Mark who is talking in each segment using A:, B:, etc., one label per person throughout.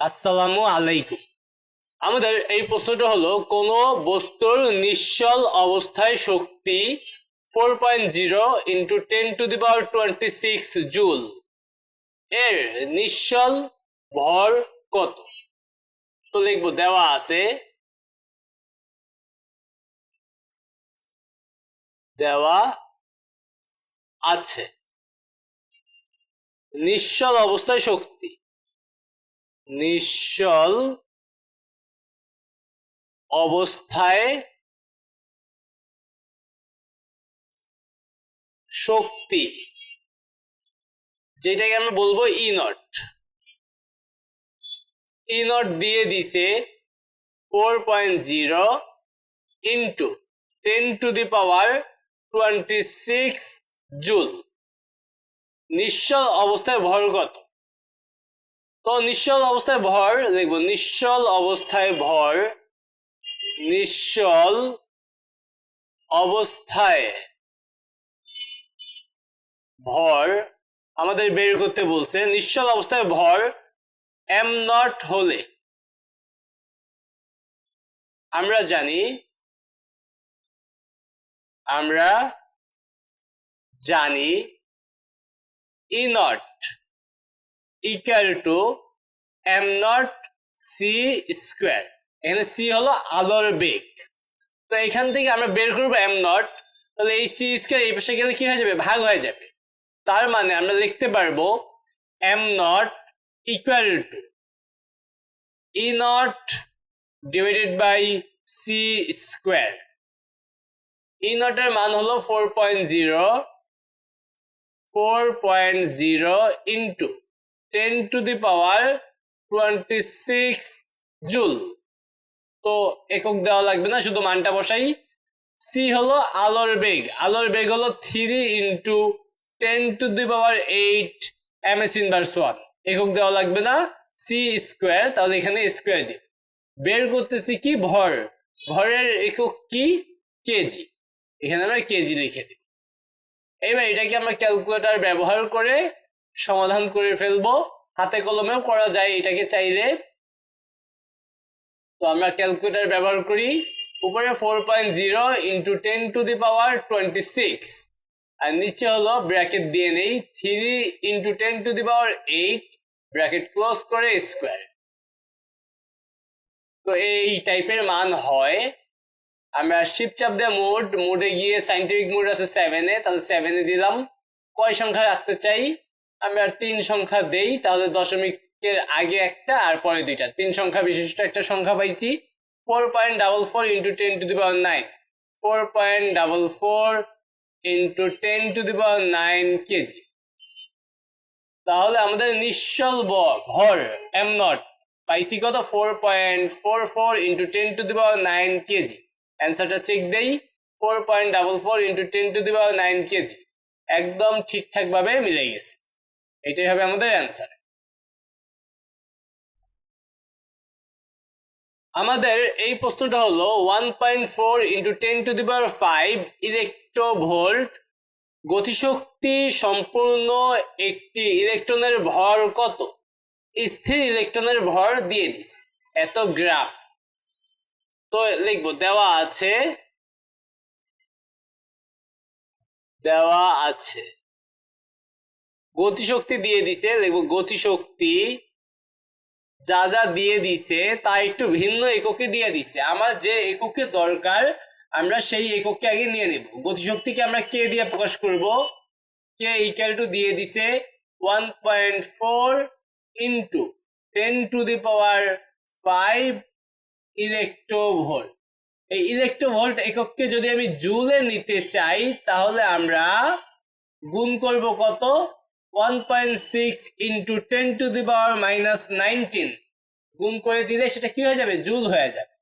A: আসসালামু আলাইকুম। আমাদের এই প্রশ্নটা হলো, কোন বস্তুর নিশ্চল অবস্থায় শক্তি four point zero into ten to the power twenty six joule এর নিশ্চল ভর কত? তো লিখব, দেওয়া আছে দেওয়া আছে। নিশ্চল অবস্থায় শক্তি। নিশ্চল অবস্থায় শক্তি, যেটাকে আমরা বলব ই নট ই নট দিয়ে দিছে four point zero into ten to the power twenty six joule. নিশ্চল অবস্থায় ভর কত? তো নিশ্চল অবস্থায় ভর, লিখব, নিশ্চল অবস্থায় ভর, নিশ্চল অবস্থায় ভর, আমাদের বের করতে বলছে, নিশ্চল অবস্থায় ভর এম নট হলে। আমরা জানি আমরা জানি E nought equal to M nought C square এখানে সি হলো আলোর বেগ। তো এখান থেকে আমরা বের করব এম নট তাহলে এই সি স্কোয়ার এই পাশে গেলে কি হয়ে যাবে? ভাগ হয়ে যাবে। তার মানে আমরা লিখতে পারব M nought equal to E nought divided by C square E নটের মান হলো four point zero four point zero into ten to the power twenty six joule তো একক দেওয়া লাগবে না, শুধু মানটা বসাই। সি হলো আলোর বেগ। আলোর বেগ হলো three into ten to the power eight M S inverse one একক দেওয়া লাগবে না সি স্কোয়ার তাহলে এখানে স্কোয়ার দিই। বের করতেছি কি? ভর। ভরের একক কি? কেজি এখানে আমরা কেজি লিখে দিই। এবার এটাকে আমরা ক্যালকুলেটর ব্যবহার করে সমাধান করে ফেলব। হাতে কলমেও করা যায়, এটাকে চাইলে। তো আমরা ক্যালকুলেটার ব্যবহার করি। উপরে four point zero into ten to the power twenty six আর নিচে হলো ব্র্যাকেট দিয়ে নেই। Three into ten to the power eight bracket close করে স্কোয়ার তো এই টাইপের মান হয়। আমরা শিপ চাপ দিয়ে মোড মোডে গিয়ে সাইন্টিফিক মোড আছে সেভেনে তাহলে সেভেনে দিলাম। কয় সংখ্যা রাখতে চাই? আমরা তিন সংখ্যা দেই, তাহলে দশমিকের আগে একটা আর পরে দুইটা। তিন সংখ্যা বিশিষ্ট একটা সংখ্যা পাইছি। Four point double four into ten to the power nine four point double four into ten to the power nine KG তাহলে আমাদের নিশ্চল ভর এম নট পাইছি কত? Four point four four into ten to the power nine KG অ্যান্সারটা check দেই। Four point double four into ten to the power nine KG একদম ঠিকঠাকভাবে মিলে গেছে। এটাই হবে আমাদের অ্যান্সার আমাদের এই প্রশ্নটা হলো one point four into ten to the power five electronvolt গতিশক্তি সম্পূর্ণ একটি ইলেকট্রনের ভর কত? স্থির ইলেকট্রনের ভর দিয়ে দিছে, এত গ্রাম। তো লিখব, দেওয়া আছে দেওয়া আছে। গতিশক্তি দিয়ে দিছে লিখব গতিশক্তি যা যা দিয়ে দিছে তা একটু ভিন্ন এককে দিয়ে দিছে। আমার যে এককে দরকার, আমরা সেই এককে আগে নিয়ে নেব। গতিশক্তিকে আমরা কে দিয়ে প্রকাশ করব? কে ইকুয়াল টু দিয়ে দিছে? One point four into ten to the power five electronvolt এই ইলেকট্রোভোল্ট একককে যদি আমি জুলে নিতে চাই, তাহলে আমরা গুণ করব কত? One point six into ten to the power minus nineteen গুণ করে দিলে সেটা কি হয়ে যাবে? জুল হয়ে যাবে।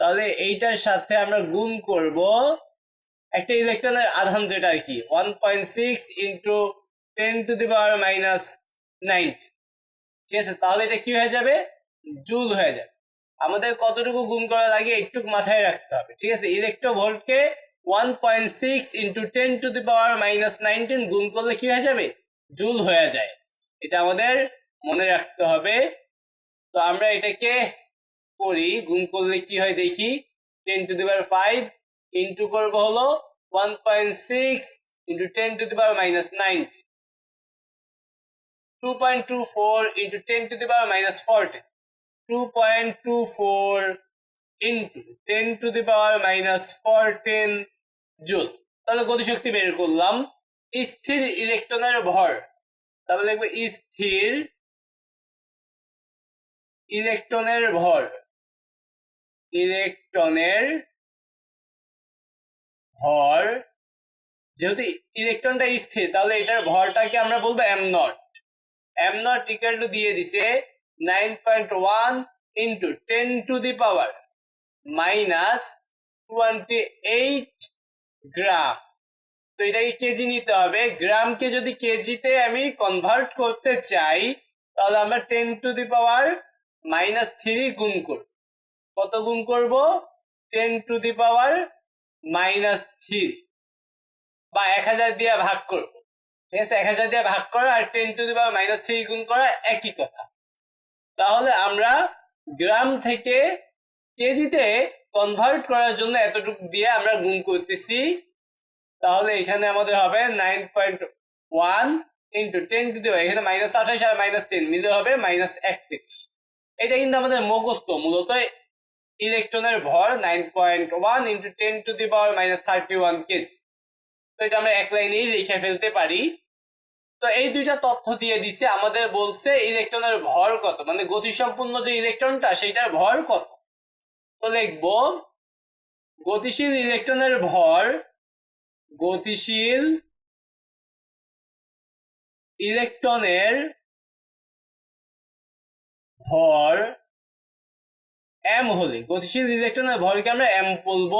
A: তাহলে এইটার সাথে আমরা গুণ করব একটা ইলেকট্রনের আধান যেটা আর কি one point six into ten to the power minus nineteen ঠিক আছে? তাহলে এটা কি হয়ে যাবে? জুল হয়ে যাবে। আমাদের কতটুকু গুণ করা লাগে একটু মাথায় রাখতে হবে। ঠিক আছে? ইলেকট্রোভোল্টকে one point six into ten to the power minus গুণ করলে কি হয়ে যাবে? জুল হয়ে যায়। এটা আমাদের মনে রাখতে হবে। তো আমরা এটাকে করি, গুণ করলে কি হয় দেখি? Ten to the power five into করব হলো one point six into ten to the power minus ninety two point two four into ten to the power minus forty two point two four into ten to the power minus fourteen joule. তাহলে গতিশক্তি বের করলাম। স্থির ইলেকট্রনের ভর। তাহলে লিখব স্থির ইলেকট্রনের ভর। ইলেকট্রনের ভর। যেহেতু ইলেকট্রনটা স্থির, তাহলে এটার ভরটাকে আমরা বলব M nought M nought equal to দিয়ে দিছে nine point one into ten to the power minus twenty eight gram তো এটাকে কেজি নিতে হবে। গ্রামকে যদি কেজিতে আমি কনভার্ট করতে চাই, তাহলে আমরা ten to the power minus three গুণ করব। কত গুণ করব? Ten to the power minus three বা এক হাজার দিয়ে ভাগ করব। ঠিক আছে? এক হাজার দিয়ে ভাগ করা আর ten to the power minus three গুণ করা একই কথা। তাহলে আমরা গ্রাম থেকে কেজিতে কনভার্ট করার জন্য এতটুকু দিয়ে আমরা গুণ করতেছি। তাহলে এখানে আমাদের হবে nine point one into ten to the এখানে মাইনাস আঠাশ আর মাইনাস তিন মিলে হবে মাইনাস একত্রিশ। এটা কিন্তু আমাদের মুখস্থ, মূলত ইলেকট্রনের ভর nine point one into ten to the power minus thirty one KG তো এটা আমরা এক লাইনেই লিখে ফেলতে পারি। তো এই দুইটা তথ্য দিয়ে দিছে, আমাদের বলছে ইলেকট্রনের ভর কত মানে গতিসম্পন্ন যে ইলেকট্রনটা সেটার ভর কত। তো লিখব, গতিশীল ইলেকট্রনের ভর গতিশীল ইলেকট্রনের ভর এম হলে, গতিশীল ইলেকট্রনের ভরকে আমরা এম বলব।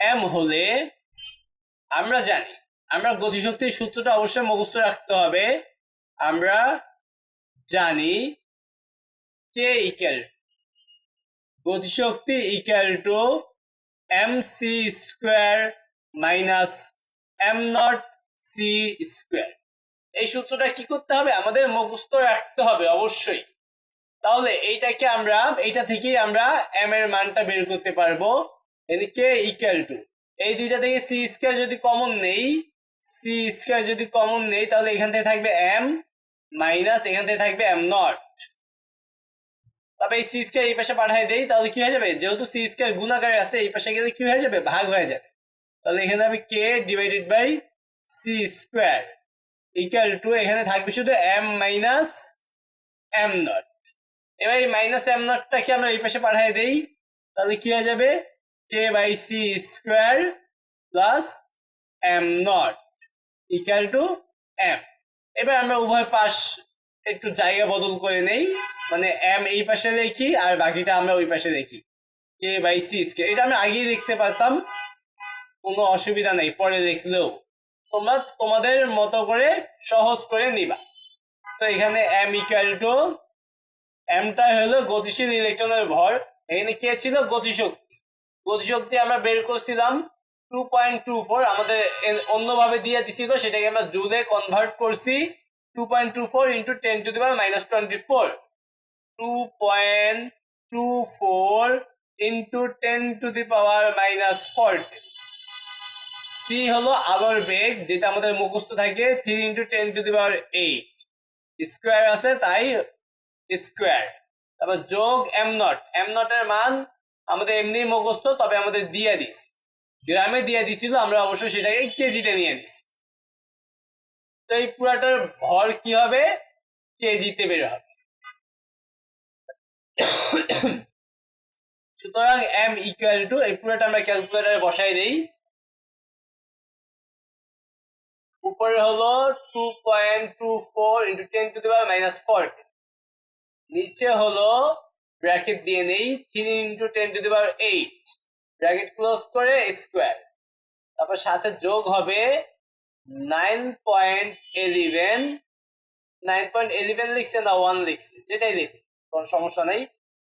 A: এম হলে আমরা জানি, আমরা গতিশক্তির সূত্রটা অবশ্যই মুখস্থ রাখতে হবে। আমরা জানি কে ইকুয়াল গতিশক্তি equal to M C square minus M nought C square এই সূত্রটা কি করতে হবে? আমাদের মুখস্থ রাখতে হবে অবশ্যই। তাহলে এইটাকে আমরা, এইটা থেকেই আমরা এম এর মানটা বের করতে পারব। এদিকে ইকুয়াল টু এই দুইটা থেকে সি স্কোয়ার যদি কমন নেই সি স্কোয়ার যদি কমন নেই, তাহলে এখান থেকে থাকবে এম মাইনাস এখান থেকে থাকবে এম নট তবে এই সি স্কোয়ার এই পাশে পাঠাই দেই, তাহলে কি হয়ে যাবে? যেহেতু সি স্কোয়ার গুণাকারে আছে, এই পাশে গেলে কি হয়ে যাবে? ভাগ হয়ে যাবে। তাহলে এখানে হবে K divided by C square equal to এখানে থাকবে শুধু এম মাইনাস এম নট এবার এই মাইনাস এম নটটাকে আমরা এই পাশে পাঠিয়ে দেই, তাহলে কি হয়ে যাবে? K by C square plus M nought equal to M এবার আমরা উভয় পাশ একটু জায়গা বদল করে নেই মানে এম এই পাশে দেখি আর বাকিটা আমরা ওই পাশে দেখি। কে বাই সি স্কোয়ার এটা আমরা আগেই লিখতে পারতাম। কোনো অসুবিধা নেই, পরে লিখলেও তোমরা তোমাদের মতো করে সহজ করে নিবা। তো এখানে এম ইকুয়াল টু এমটা হলো গতিশীল ইলেকট্রনের ভর। এখানে কে ছিল? গতিশক্তি। গতিশক্তি আমরা বের করছিলাম টু পয়েন্ট টু ফোর আমাদের অন্যভাবে দিয়ে দিছিল, সেটাকে আমরা জুলে কনভার্ট করছি two point two four into ten to the power minus twenty four two point two four into ten to the power minus forty C হলো আলোর বেগ, যেটা আমাদের মুখস্থ থাকে three into ten to the power eight square আছে তাই square তারপর যোগ এম নট এম নটের মান আমাদের এমনি মুখস্থ, তবে আমাদের দিয়ে দিস। গ্রামে দিয়ে দিছিল, আমরা অবশ্যই সেটাকে কেজিতে নিয়ে নিছি তো এই পুরাটার ভর কি হবে? কেজিতে বের হবে। সুতরাং এম ইকুয়াল টু এই পুরোটা আমরা ক্যালকুলেটারে বসাই দেই। উপরে হলো two point two four into ten to the power minus four নিচে হলো ব্র্যাকেট দিয়ে নেই three into ten to the power eight bracket close করে স্কোয়ার তারপর সাথে যোগ হবে nine point eleven nine point eleven লিখছে না ওয়ান লিখছে, যেটাই লিখুন কোনো সমস্যা নেই।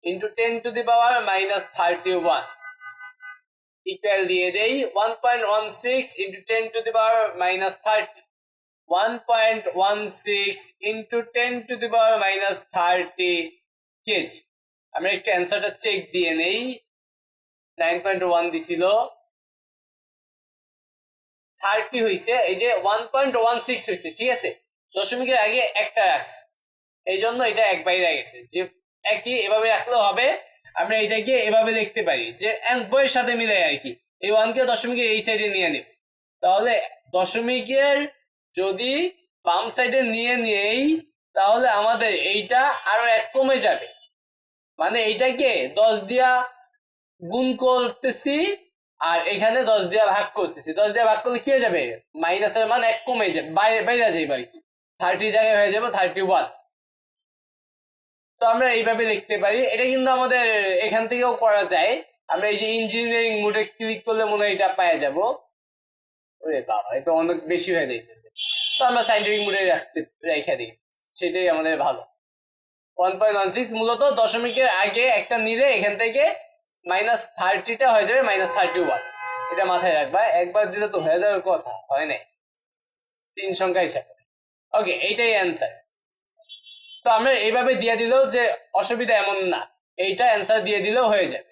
A: Into ten to the power minus thirty one equal দিয়ে দেই one point one six into ten to the power minus thirty one point one six into ten to the power minus thirty KG আমরা একটু অ্যান্সারটা check দিয়ে নেই। Nine point one দিছিল। Thirty হয়েছে এই যে ওয়ান পয়েন্ট ওয়ান সিক্স হয়েছে ঠিক আছে? দশমিকের আগে একটা রাখছে। এই জন্য এটা এক বাইরে গেছে। যে একই এভাবে রাখলেও হবে। আমরা এটাকে এভাবে দেখতে পারি যে এক বইয়ের সাথে মিলে আর কি। এই ওয়ানকে দশমিকের এই সাইডে নিয়ে নেব। তাহলে দশমিকের যদি বাম সাইডে নিয়ে নিয়েই তাহলে আমাদের এইটা আরও এক কমে যাবে। মানে এইটাকে দশ দিয়া গুণ করতেছি আর এখানে দশ দিয়া ভাগ করতেছি। দশ দিয়া ভাগ করলে কি হয়ে যাবে? মাইনাসের মান এক কমে যাবে বাইরে বাইরে যাবে আর কি। থার্টি জায়গায় হয়ে যাবে থার্টি ওয়ান তো আমরা এইভাবে দেখতে পারি। এটা কিন্তু আমাদের এখান থেকেও করা যায়। আমরা এই যে ইঞ্জিনিয়ারিং মোডে ক্লিক করলে মনে হয় এটা পাওয়া যাব। ওরে বাবা এটা অনেক বেশি হয়ে যাইতেছে। তো আমরা সাইন্টিফিক মোডে রাখতে, রেখে দিই। সেটাই আমাদের ভালো। ওয়ান পয়েন্ট ওয়ান সিক্স মূলত দশমিকের আগে একটা নিলে এখান থেকে মাইনাস থার্টিটা হয়ে যাবে মাইনাস থার্টি ওয়ান এটা মাথায় রাখবা। একবার দিলে তো হয়ে যাওয়ার কথা, হয় নাই? তিন সংখ্যা হিসাবে। ওকে এইটাই অ্যান্সার তো আমরা এইভাবে দিয়ে দিলেও যে অসুবিধা এমন না। এইটা অ্যান্সার দিয়ে দিলেও হয়ে যাবে।